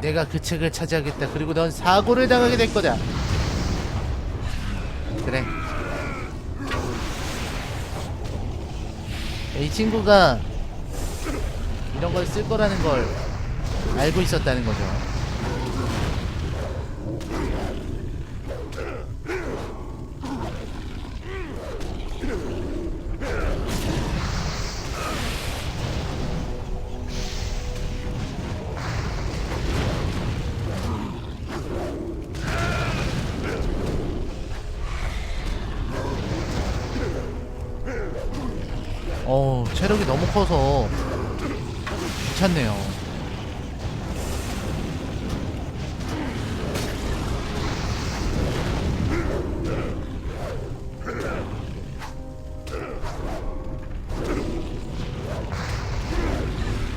내가 그 책을 차지하겠다. 그리고 넌 사고를 당하게 될 거다. 그래. 이 친구가 이런 걸 쓸 거라는 걸 알고 있었다는 거죠. 체력이 너무 커서 귀찮네요.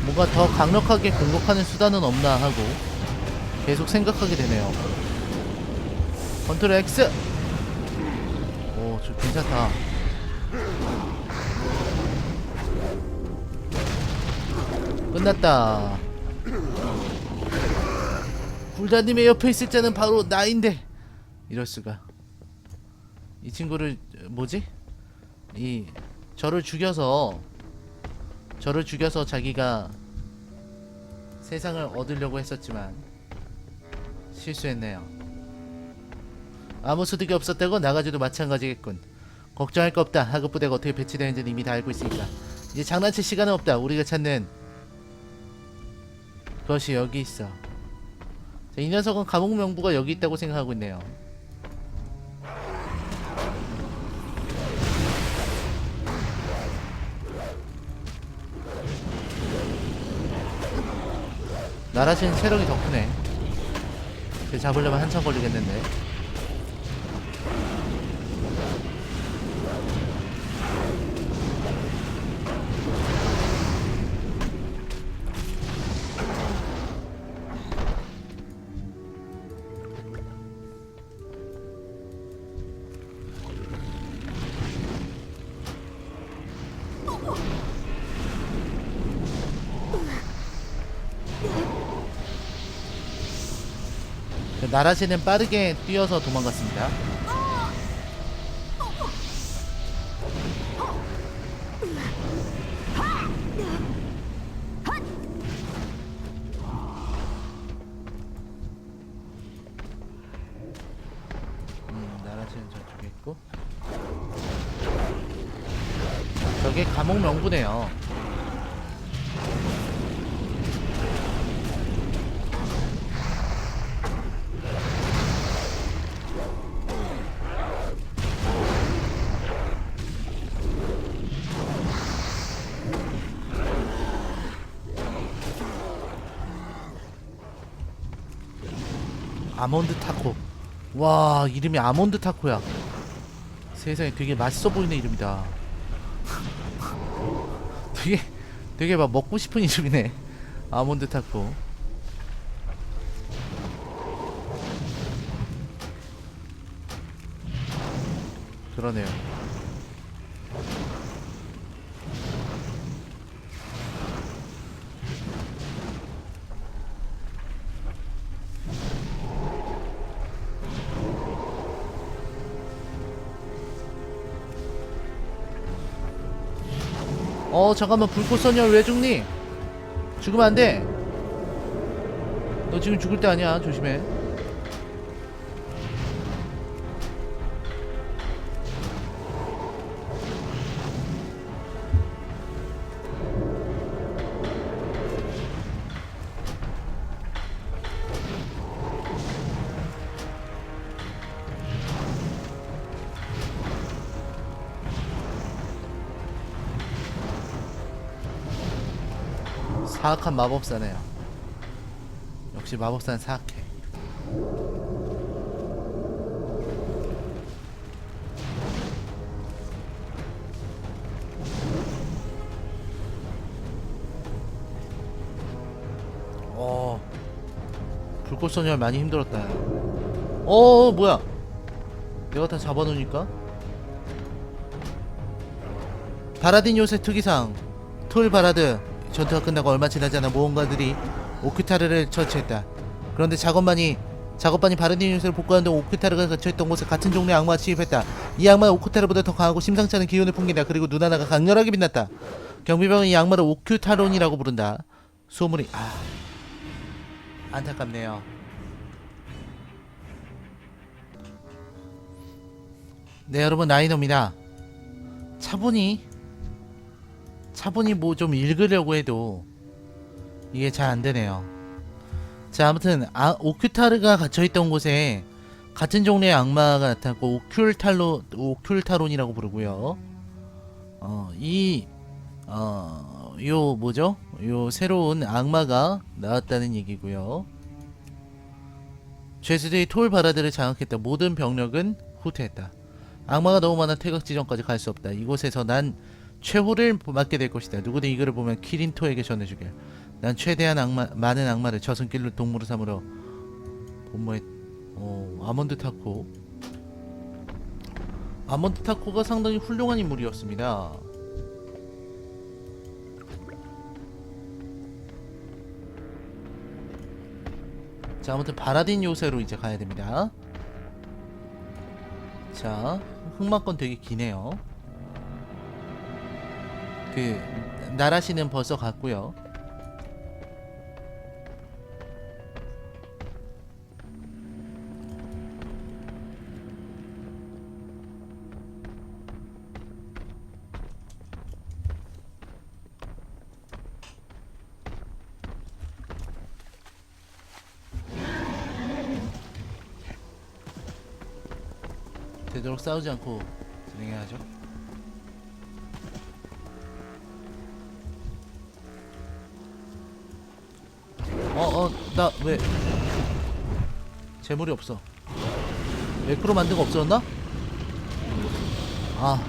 뭔가 더 강력하게 공격하는 수단은 없나 하고 계속 생각하게 되네요. 컨트롤 X. 오, 저 괜찮다. 끝났다. 굴다님의 옆에 있을 자는 바로 나인데 이럴 수가. 이 친구를 뭐지? 이 저를 죽여서 저를 죽여서 자기가 세상을 얻으려고 했었지만 실수했네요. 아무 소득이 없었다고 나가지도 마찬가지겠군. 걱정할 거 없다. 하급 부대가 어떻게 배치되는지는 이미 다 알고 있으니까. 이제 장난칠 시간은 없다. 우리가 찾는 그것이 여기 있어. 자, 이 녀석은 감옥 명부가 여기 있다고 생각하고 있네요. 나라시는 체력이 더 크네. 걔 잡으려면 한참 걸리겠는데. 나라시는 빠르게 뛰어서 도망갔습니다. 음. 저게 감옥 명부네요. 아몬드 타코. 와, 이름이 아몬드 타코야. 세상에 되게 맛있어 보이는 이름이다. 되게 되게 막 먹고 싶은 이름이네. 아몬드 타코. 그러네요. 어 잠깐만 불꽃소녀 왜 죽니? 죽으면 안 돼. 너 지금 죽을 때 아니야. 조심해. 사악한 마법사네요. 역시 마법사는 사악해. 어, 불꽃 소녀 많이 힘들었다. 어, 뭐야? 내가 다 잡아놓으니까? 바라딘 요새 특이상 톨 바라드 전투가 끝나고 얼마 지나지 않아 모험가들이 오크타르를 처치했다. 그런데 작업반이 작업반이 바르딘 요새를 복구하는 동 오크타르가 갇혀있던 곳에 같은 종류의 악마가 침입했다. 이 악마는 오크타르보다 더 강하고 심상치 않은 기운을 풍긴다. 그리고 눈 하나가 강렬하게 빛났다. 경비병은 이 악마를 오큐타론이라고 부른다. 소문이 아 안타깝네요. 네 여러분 나이노입니다. 차분히 차분히 뭐 좀 읽으려고 해도 이게 잘 안 되네요. 자 아무튼 아, 오큐타르가 갇혀있던 곳에 같은 종류의 악마가 나타났고 오큘탈로 오큘타론이라고 부르고요. 어이 어, 요 뭐죠? 요 새로운 악마가 나왔다는 얘기고요. 죄수들이 톨 바라드를 장악했다. 모든 병력은 후퇴했다. 악마가 너무 많아 태극 지점까지 갈 수 없다. 이곳에서 난 최후를 맞게 될 것이다. 누구든 이거를 보면 키린토에게 전해주길. 난 최대한 악마, 많은 악마를 저승길로 동물을 삼으러 본모에 어, 아몬드 타코. 아몬드 타코가 상당히 훌륭한 인물이었습니다. 자 아무튼 바라딘 요새로 이제 가야 됩니다. 자 흑마권 되게 기네요. 그 나라시는 벌써 갔고요. 되도록 싸우지 않고 진행해야죠. 나 왜 재물이 없어? 매크로 만든 거 없었나? 아,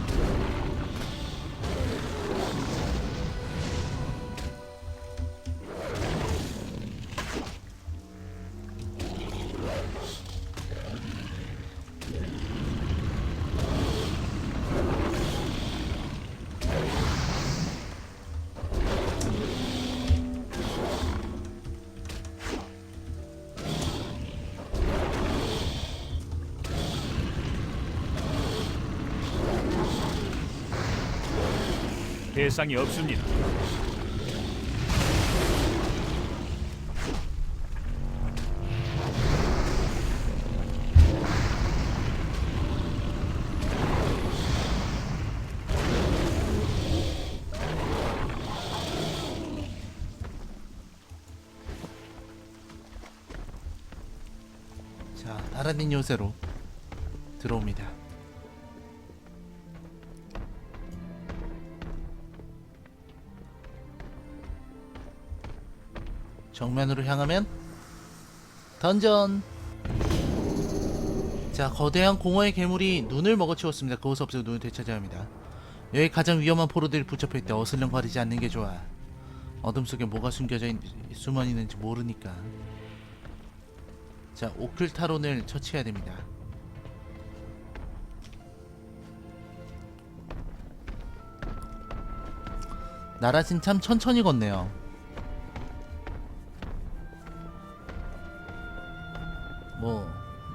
대상이 없습니다. 자, 나라닌 요새로 들어옵니다. 정면으로 향하면 던전. 자, 거대한 공허의 괴물이 눈을 먹어치웠습니다. 그곳 없애고 눈을 되찾아야 합니다. 여기 가장 위험한 포로들이 붙잡혀 있다. 어슬렁 거리지 않는 게 좋아. 어둠 속에 뭐가 숨겨져 있, 숨어 있는지 모르니까. 자, 오클타론을 처치해야 됩니다. 나라진 참 천천히 걷네요.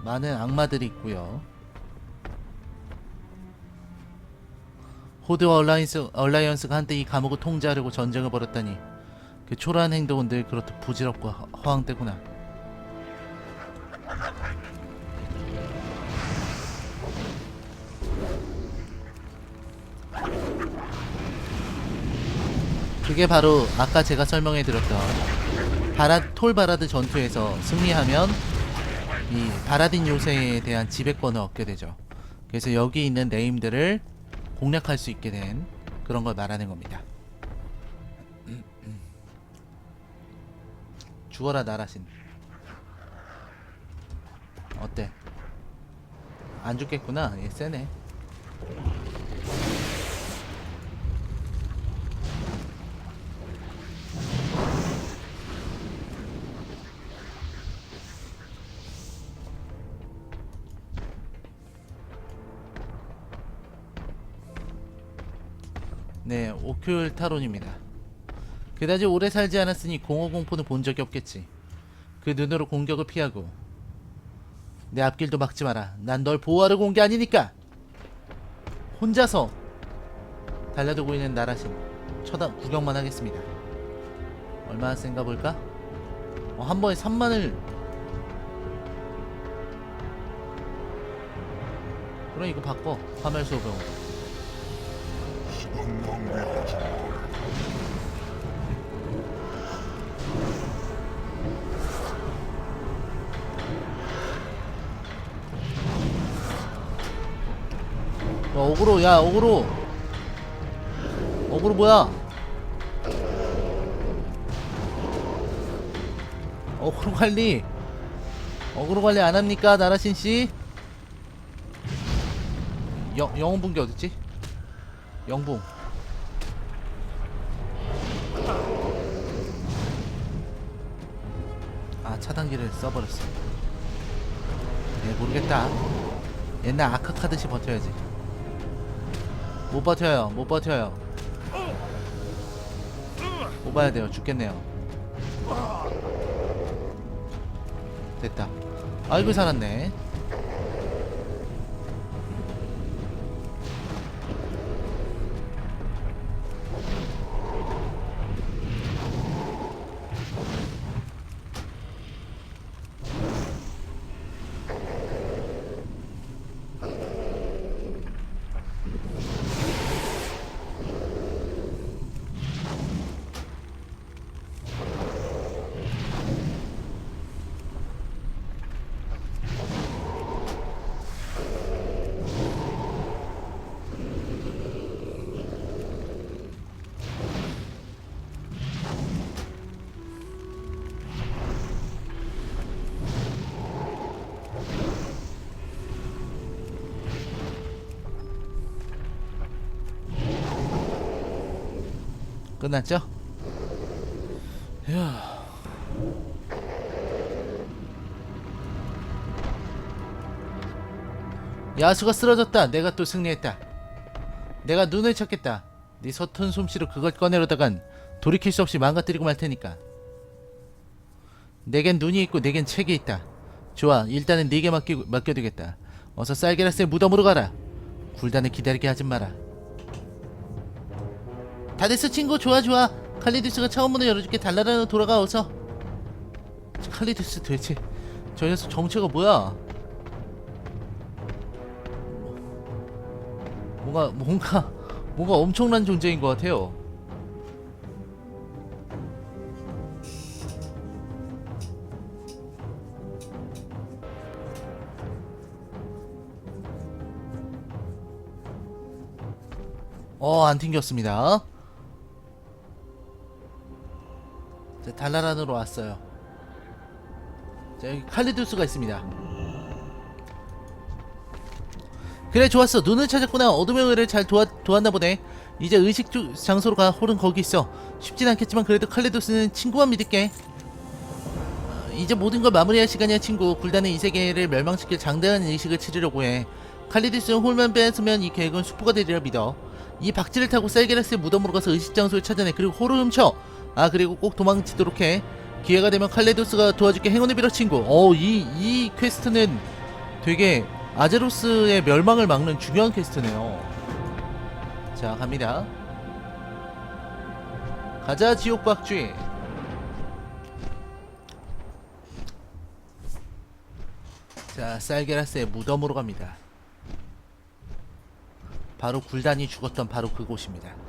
많은 악마들이 있고요. 호드와 얼라이언스, 얼라이언스가 한때 이 감옥을 통제하려고 전쟁을 벌였다니 그 초라한 행동은 늘 그렇듯 부질없고 허- 허황되구나. 그게 바로 아까 제가 설명해 드렸던 바라 톨바라드 전투에서 승리하면 이 바라딘 요새에 대한 지배권을 얻게 되죠. 그래서 여기 있는 네임들을 공략할 수 있게 된 그런 걸 말하는 겁니다. 죽어라 나라신. 어때? 안 죽겠구나. 얘 세네. 네, 오큐 타론입니다. 그다지 오래 살지 않았으니 공허 공포는 본 적이 없겠지. 그 눈으로 공격을 피하고 내 앞길도 막지 마라. 난 널 보호하려고 온 게 아니니까. 혼자서 달려들고 있는 나라신 쳐다 구경만 하겠습니다. 얼마나 센가 볼까? 어, 한 번에 3만을 그럼 이거 바꿔 화멜 소병 야 어그로 야 어그로 어그로 뭐야 어그로 관리 어그로 관리 안 합니까 나라신 씨? 영 영웅 분기 어딨지? 영붕 아 차단기를 써버렸어 예 모르겠다. 옛날 아카 카듯이 버텨야지. 못 버텨요 못 버텨요. 뽑아야 돼요 죽겠네요. 됐다. 아이고 살았네 끝났죠? 이야. 야수가 쓰러졌다. 내가 또 승리했다. 내가 눈을 찾겠다. 네 서툰 솜씨로 그걸 꺼내려다간 돌이킬 수 없이 망가뜨리고 말 테니까. 내겐 눈이 있고 내겐 책이 있다. 좋아, 일단은 네게 맡기, 맡겨두겠다. 어서 쌀게라스의 무덤으로 가라. 굴단을 기다리게 하지 마라. 다 됐어 친구 좋아 좋아. 칼리두스가 차원 문을 열어줄게. 달나라로 돌아가 어서 칼리두스 도대체 저 녀석 정체가 뭐야? 뭔가 뭔가 뭔가 엄청난 존재인 것 같아요. 어 안 튕겼습니다 자, 달라란으로 왔어요. 자, 여기 칼리두스가 있습니다. 그래 좋았어. 눈을 찾았구나. 어둠의 의를 잘 도와, 도왔나 보네. 이제 의식 주, 장소로 가. 홀은 거기 있어. 쉽진 않겠지만 그래도 칼리두스는 친구만 믿을게. 어, 이제 모든 걸 마무리할 시간이야 친구. 굴단은 이 세계를 멸망시킬 장대한 의식을 치르려고 해. 칼리두스는 홀만 뺏으면 이 계획은 수포가 되리라 믿어. 이 박쥐를 타고 셀게라스의 무덤으로 가서 의식 장소를 찾아내. 그리고 홀을 훔쳐 아 그리고 꼭 도망치도록 해. 기회가 되면 칼레도스가 도와줄게. 행운을 빌어 친구. 어이 이 퀘스트는 되게 아제로스의 멸망을 막는 중요한 퀘스트네요. 자 갑니다. 가자 지옥 박쥐. 자 쌀게라스의 무덤으로 갑니다. 바로 굴단이 죽었던 바로 그곳입니다